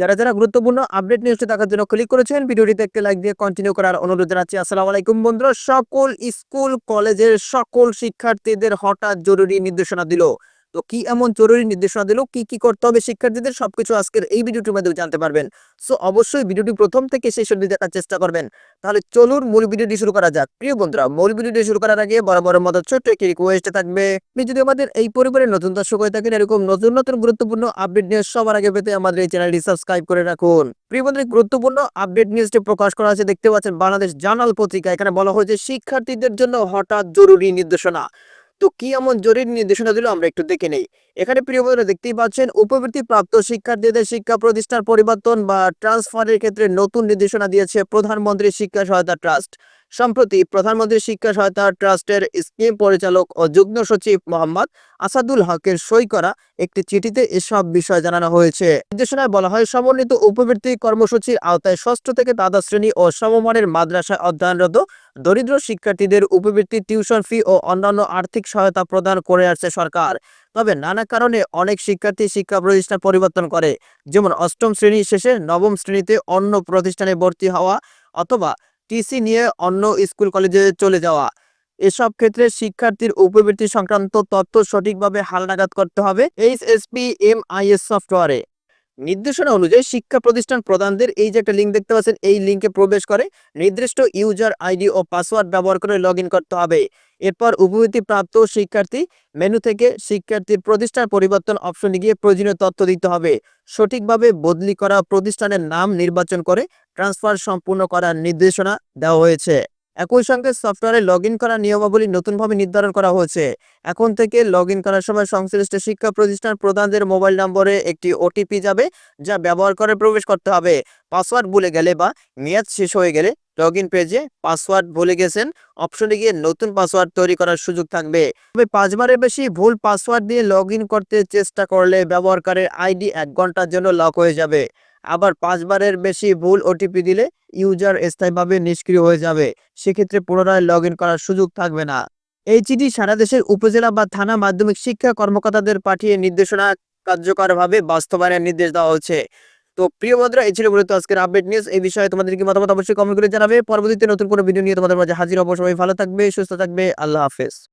যারা যারা গুরুত্বপূর্ণ আপডেট নিউজটি দেখার জন্য ক্লিক করেছেন, ভিডিওটিতে একটি লাইক দিয়ে কন্টিনিউ করার অনুরোধ জানাচ্ছি। আসসালামু আলাইকুম বন্ধুরা, সকল স্কুল কলেজের সকল শিক্ষার্থীদের হঠাৎ জরুরি নির্দেশনা দিল। তো কি এমন জরুরি নির্দেশনা দিল? কি কি করতে হবে শিক্ষার্থীদের? সবকিছু আজকের এই ভিডিওটির মাধ্যমে জানতে পারবেন। সো অবশ্যই ভিডিওটি প্রথম থেকে শেষ অবধি দেখার চেষ্টা করবেন। তাহলে চলুন মূল ভিডিওটি শুরু করা যাক। প্রিয় বন্ধুরা, মূল ভিডিওটি শুরু করার আগে বরাবর মতো ছোট্ট একটি রিকোয়েস্ট থাকবে। আপনি যদি আমাদের এই পরিবারের নতুন দর্শক হয়ে থাকেন, এরকম নতুন নতুন গুরুত্বপূর্ণ আপডেট নিউজ সবার আগে পেতে আমাদের এই চ্যানেলটি সাবস্ক্রাইব করে রাখুন। প্রিয় বন্ধুরা গুরুত্বপূর্ণ আপডেট নিউজটি প্রকাশ করা আছে, দেখতে পাচ্ছেন বাংলাদেশ জার্নাল পত্রিকা। এখানে বলা হয়েছে, শিক্ষার্থীদের জন্য হঠাৎ জরুরি নির্দেশনা। তো কি এমন জরুরি নির্দেশনা দিল আমরা একটু দেখে নেই। এখানে প্রিয় বন্ধুরা দেখতেই পাচ্ছেন উপবৃত্তি প্রাপ্ত শিক্ষার্থীদের শিক্ষা প্রতিষ্ঠান পরিবর্তন বা ট্রান্সফারের ক্ষেত্রে নতুন নির্দেশনা দিয়েছে প্রধানমন্ত্রী শিক্ষা সহায়তা ট্রাস্ট। সম্প্রতি প্রধানমন্ত্রী শিক্ষা সহায়তা ট্রাস্টের স্কিম পরিচালক ও যুগ্ম সচিব মোহাম্মদ আসাদুল হকের সই করা একটি চিঠিতে এসব বিষয় জানানো হয়েছে। নির্দেশনায় বলা হয়, সমন্বিত উপবৃত্তি কর্মসূচির আওতায় ষষ্ঠ থেকে দ্বাদশ শ্রেণি ও সমমানের মাদ্রাসায় অধ্যয়নরত দরিদ্র শিক্ষার্থীদের উপবৃত্তি, টিউশন ফি ও অন্যান্য আর্থিক সহায়তা প্রদান করে আসছে সরকার। তবে নানা কারণে অনেক শিক্ষার্থী শিক্ষা প্রতিষ্ঠান পরিবর্তন করে, যেমন অষ্টম শ্রেণি শেষে নবম শ্রেণীতে অন্য প্রতিষ্ঠানে ভর্তি হওয়া অথবা টিসি নিয়ে অন্য স্কুল, কলেজে চলে যাওয়া। এসব ক্ষেত্রে শিক্ষার্থীর উপবৃত্তি সংক্রান্ত তথ্য সঠিকভাবে হালনাগাদ করতে হবে এইচএসপি এমআইএস সফটওয়্যারে। নির্দেশনা অনুযায়ী শিক্ষা প্রতিষ্ঠান প্রদানদের এই যে একটা লিঙ্ক দেখতে পাচ্ছেন, এই লিঙ্কে প্রবেশ করে। নির্দিষ্ট ইউজার আইডি ও পাসওয়ার্ড ব্যবহার করে লগ করতে হবে। এরপর উপবৃত্তি প্রাপ্ত শিক্ষার্থী মেনু থেকে শিক্ষার্থীর প্রতিষ্ঠান পরিবর্তন অপশনে গিয়ে প্রয়োজনীয় তথ্য দিতে হবে। সঠিকভাবে বদলি করা প্রতিষ্ঠানের নাম নির্বাচন করে ট্রান্সফার সম্পূর্ণ করার নির্দেশনা দেওয়া হয়েছে। একই সঙ্গে সফটওয়্যারে লগ ইন করার নিয়মাবলী নতুনভাবে নির্ধারণ করা হয়েছে। এখন থেকে লগ ইন করার সময় সংশ্লিষ্ট শিক্ষা প্রতিষ্ঠান প্রধানদের মোবাইল নম্বরে একটি ওটিপি যাবে, যা ব্যবহার করে প্রবেশ করতে হবে। পাসওয়ার্ড ভুলে গেলে বা মেয়াদ শেষ হয়ে গেলে লগ ইন পেজে পাসওয়ার্ড ভুলে গেছেন, অপশনে গিয়ে নতুন পাসওয়ার্ড তৈরি করার সুযোগ থাকবে। তবে পাঁচবারের বেশি ভুল পাসওয়ার্ড দিয়ে লগ করতে চেষ্টা করলে ব্যবহারকারীর আইডি এক ঘণ্টার জন্য লক হয়ে যাবে। আবার পাঁচবারের বেশি ভুল ওটিপি দিলে ইউজার স্থায়ীভাবে নিষ্ক্রিয় হয়ে যাবে। সেক্ষেত্রে পুনরায় লগ করার সুযোগ থাকবে না। এই চিঠি সারা দেশের উপজেলা বা থানা মাধ্যমিক শিক্ষা কর্মকর্তাদের পাঠিয়ে নির্দেশনা কার্যকরভাবে বাস্তবায়নের নির্দেশ দেওয়া হচ্ছে। তো প্রিয় বন্ধুরা, এই ছিল মূলত আজকের আপডেট নিউজ এই বিষয়ে তোমাদের কি মতামত অবশ্যই কমেন্ট করে জানাবে। পরবর্তীতে নতুন কোনো ভিডিও নিয়ে তোমাদের মাঝে হাজির সবাই ভালো থাকবে, সুস্থ থাকবে। আল্লাহ হাফেজ।